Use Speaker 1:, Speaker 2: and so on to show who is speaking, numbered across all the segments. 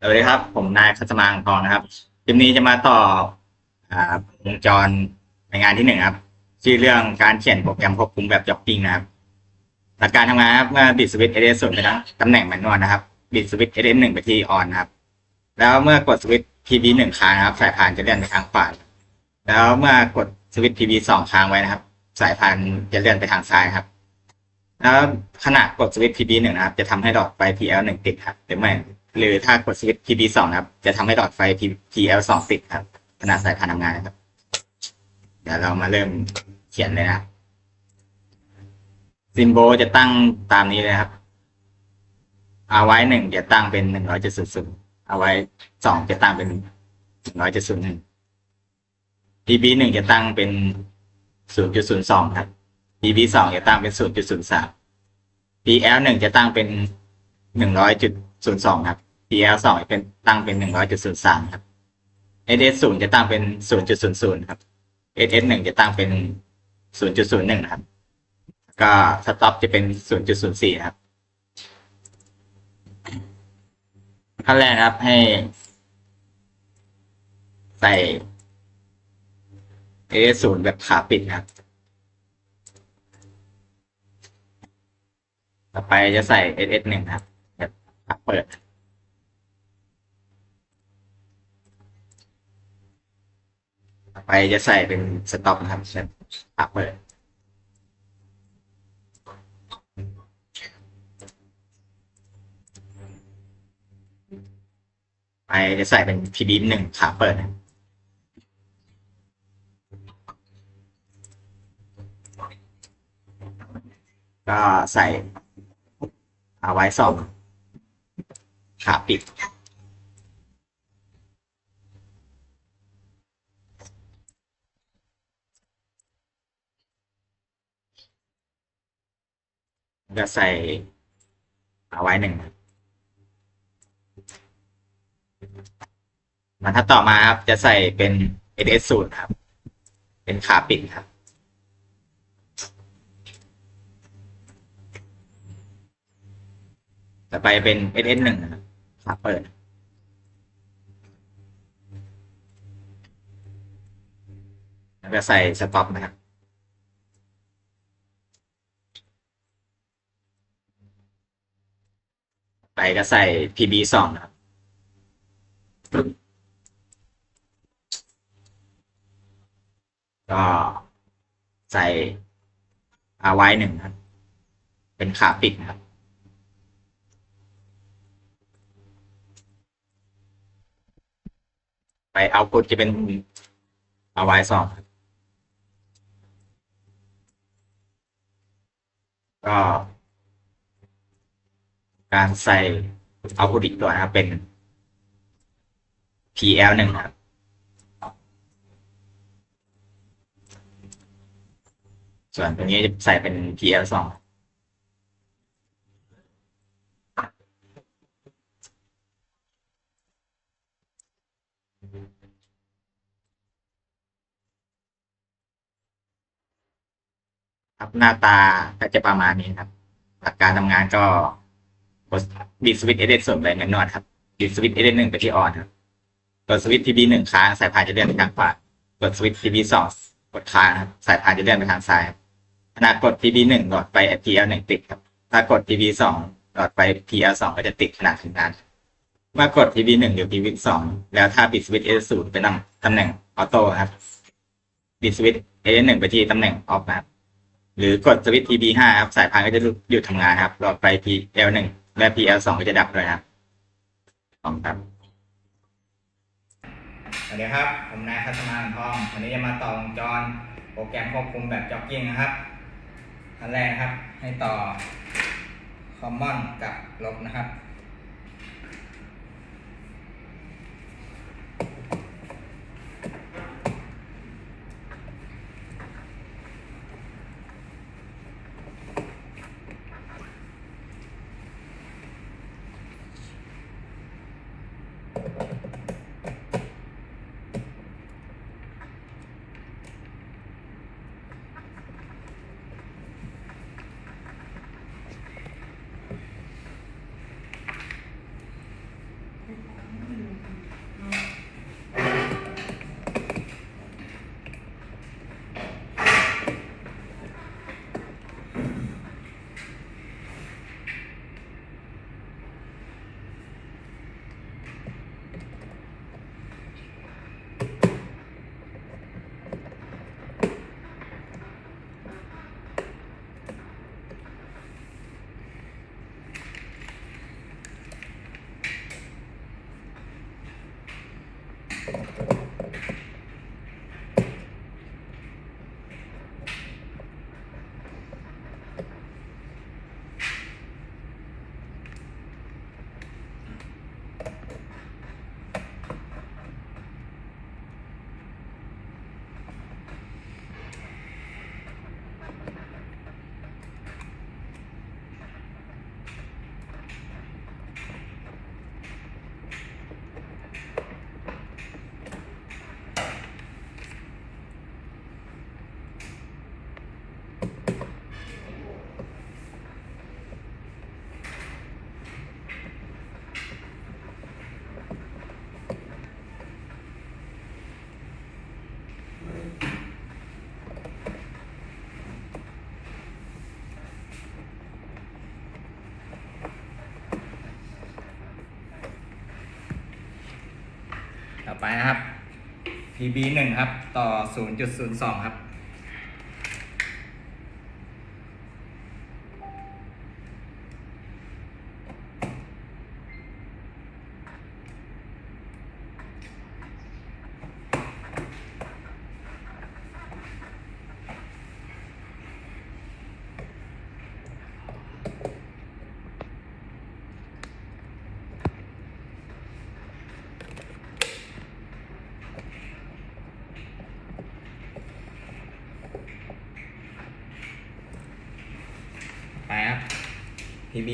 Speaker 1: สวัสดีครับ ผมนายคัตมางทองนะครับคลิปนี้จะมาต่อวงจรในงานที่หนึ่งครับชื่อเรื่องการเขียนโปรแกรมควบคุมแบบจ็อกกิ้งนะครับหลักการทำงานครับเมื่อบิดสวิตช์เอเดส่วนไปทั้งตำแหน่งแมนนวลนะครับบิดสวิตช์เอเดหนึ่งไปที่ออนนะครับ แล้วเมื่อกดสวิตช์ PB หนึ่งค้งนะครับ สายพานจะเลื่อนไปทางขวาแล้วเมื่อกดสวิตช์ PB สองค้งไว้นะครับ สายพานจะเลื่อนไปทางซ้ายครับแล้วขณะกดสวิตช์ PB หนึ่งนะครับ จะทำให้หลอดไฟ PL หนึ่งติดครับหรือไม่ หรือถ้ากดสวิตช์ PB สองนะครับ จะทำให้หลอดไฟ PL สองติดครับขณะสายพานทำงานนะครับ เดี๋ยวเรามาเริ่มเขียนเลยนะครับซิมโบจะตั้งตามนี้เลยครับ เอาไว้หนึ่งจะตั้งเป็นหนึ่งร้อยจุดศูนย์ศูนย์เอาไว้สองจะตั้งเป็นหนึ่งร้อยจุดศูนย์หนึ่ง PB หนึ่งจะตั้งเป็นศูนย์จุดศูนย์สองครับ PB สองจะตั้งเป็นศูนย์จุดศูนย์สาม PL หนึ่งจะตั้งเป็น หนึ่งร้อยจุดศูนย์สองครับ PL สองเป็นตั้งเป็นหนึ่งร้อยจุดศูนย์สามครับ SS ศูนย์จะตั้งเป็นศูนย์จุดศูนย์ศูนย์ครับ SS หนึ่งจะตั้งเป็นศูนย์จุดศูนย์หนึ่งครับ ก็สต็อปจะเป็นศูนย์จุดศูนย์สี่ครับ ขั้นแรกครับให้ ใส่ SS ศูนย์แบบขาปิดครับ ต่อไปจะใส่ SS หนึ่งครับ เปิด ต่อไปจะใส่เป็นสต็อปนะครับเช่นขาเปิดไปจะใส่เป็น PB หนึ่งขาเปิดนะก็ใส่เอาไว้สอง ขาปิด ก็ใส่เอาไว้หนึ่งครับบรรทัดต่อมาครับ จะใส่เป็น SS ศูนย์ครับ เป็นขาปิดครับต่อไปเป็น SS หนึ่งนะครับ ขาเปิดแล้วก็ใส่สต็อปนะครับไปก็ใส่ PB สองนะครับก็ใส่อาไว้หนึ่งครับ เป็นขาปิดนะครับ ไปเอาพุทจะเป็นเอาไว้สองก็การใส่เอาพุทอีกตัวนะครับเป็น PL หนึ่งครับส่วนตัวนี้จะใส่เป็น PL สอง ครับหน้าตาก็จะประมาณนี้ครับ หลักการทำงานก็กดดีสวิตช์เอเดส่วนไปแมนนวลครับดีสวิตช์เอเดหนึ่งไปที่ออนครับกดสวิตช์ทีบีหนึ่งค้างสายพานจะเลื่อนไปทางขวากดสวิตช์ทีบีสองกดค้างครับสายพานจะเลื่อนไปทางซ้ายขณะกดทีบีหนึ่งหลอดไป PL หนึ่งติดครับถ้ากดทีบีสองหลอดไป PL สองก็จะติดขณะทำงานเมื่อกดทีบีหนึ่งหรือทีบีสองแล้วถ้าปิดสวิตช์เอศูนย์ไปตำตำแหน่งออโต้ครับปิดสวิตช์เอหนึ่งไปที่ตำแหน่งออฟนะครับ หรือกดสวิตช์ TB ห้าครับสายพานก็จะหยุดทำงานครับหลอดไฟ PL หนึ่งและ PL สองก็จะดับด้วยครับขอบคุณครับสวัสดีครับ ผมนายคัสมานทอง วันนี้จะมาต่อวงจรโปรแกรมควบคุมแบบจ็อกกิ้งนะครับอันแรกนะครับ ให้ต่อคอมมอนกับลบนะครับ
Speaker 2: ต่อไปนะครับ PB หนึ่งครับ ต่อ 0.02 ครับ PB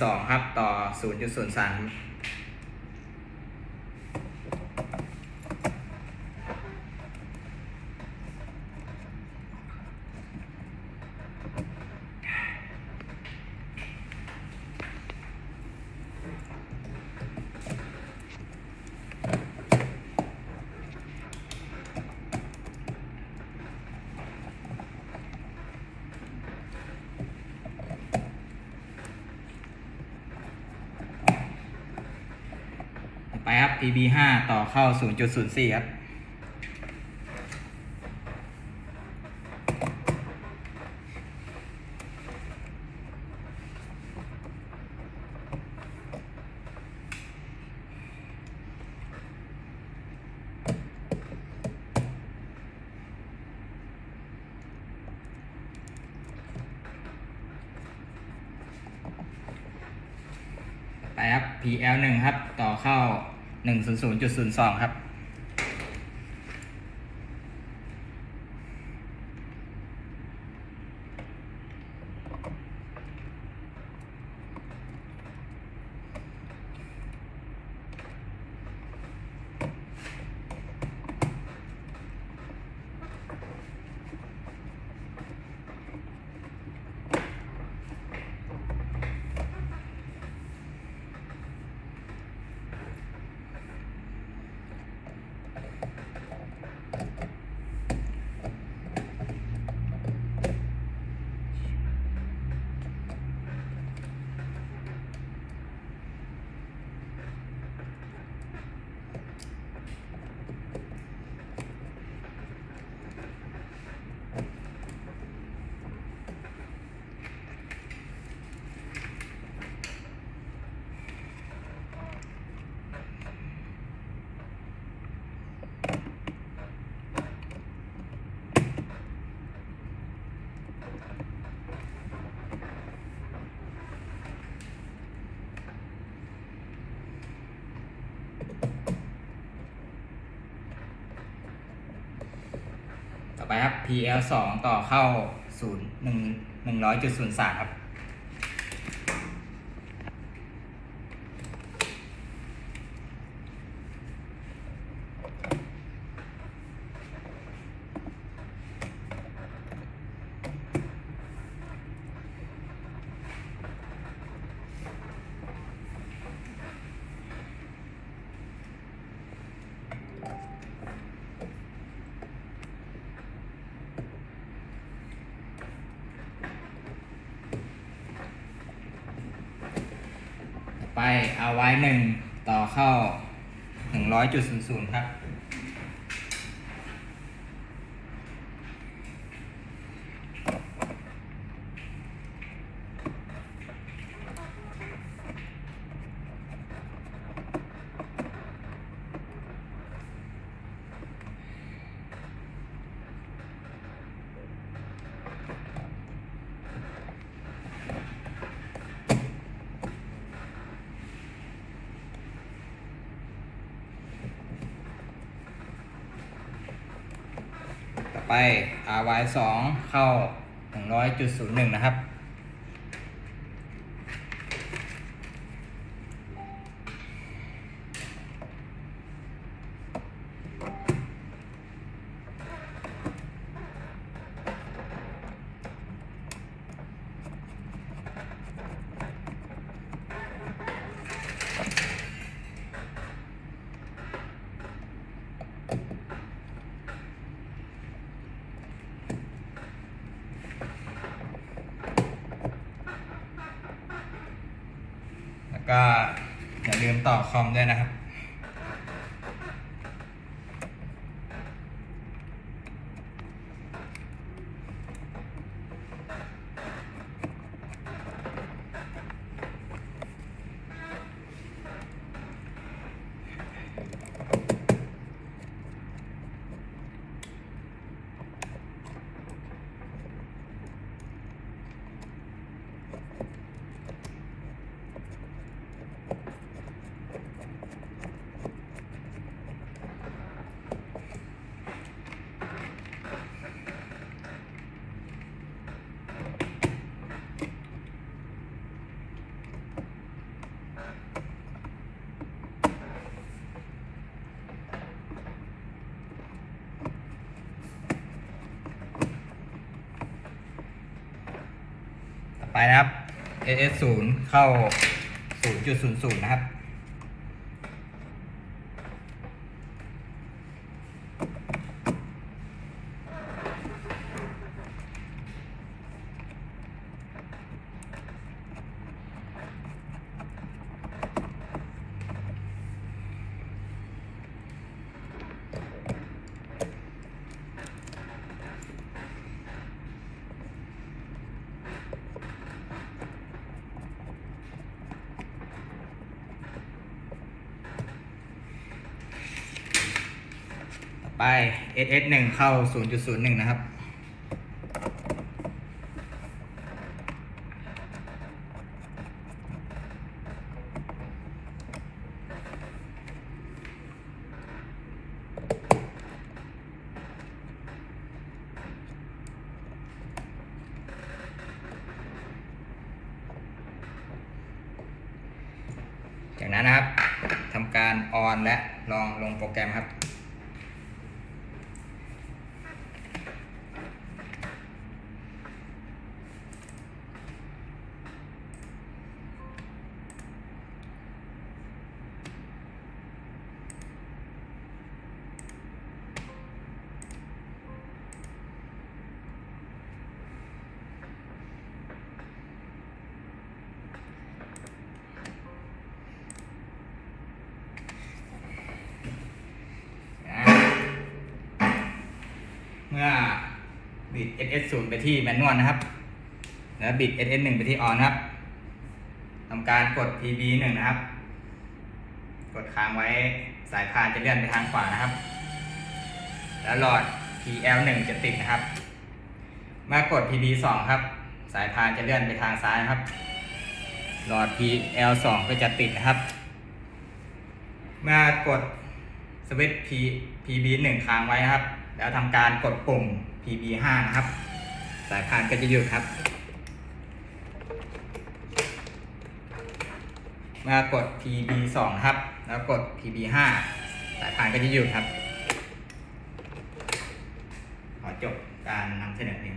Speaker 2: 2ครับต่อ 0.03 Pb ห้าต่อเข้า 0.04 ครับ ไปครับ PL หนึ่งครับ ต่อเข้า 100.02 ครับ PL2 ต่อเข้า0 1 100.03 ครับ เอาไว้หนึ่งต่อเข้าหนึ่งร้อยจุดศูนย์ศูนย์ครับ ไป RY2 เข้าหนึ่งร้อยจุดศูนย์หนึ่งนะครับ .com ด้วยนะครับ ไปนะครับ AS0 เข้า 0.00 นะครับ ไป ss 1 เข้า 0.01 นะครับ จากนั้นนะครับทำการออนและลองลงโปรแกรมครับ บิด ss 0ไปที่แมนนวลนะครับ แล้วบิด ss 1ไปที่ออนครับทำการกด pb 1นะครับ กดค้างไว้สายพานจะเลื่อนไปทางขวานะครับ แล้วหลอด pl 1จะติดนะครับ เมื่อกด pb 2ครับ สายพานจะเลื่อนไปทางซ้ายนะครับ หลอด pl 2ก็จะติดนะครับ เมื่อกดสวิตช์ P PB 1ค้างไว้นะครับ แล้วทำการกดปุ่ม PB 5 นะครับ สายพานก็จะหยุดครับเมื่อกด PB 2 ครับ แล้วกด PB 5 สายพานก็จะหยุดครับ ขอจบการนำเสนอเพียง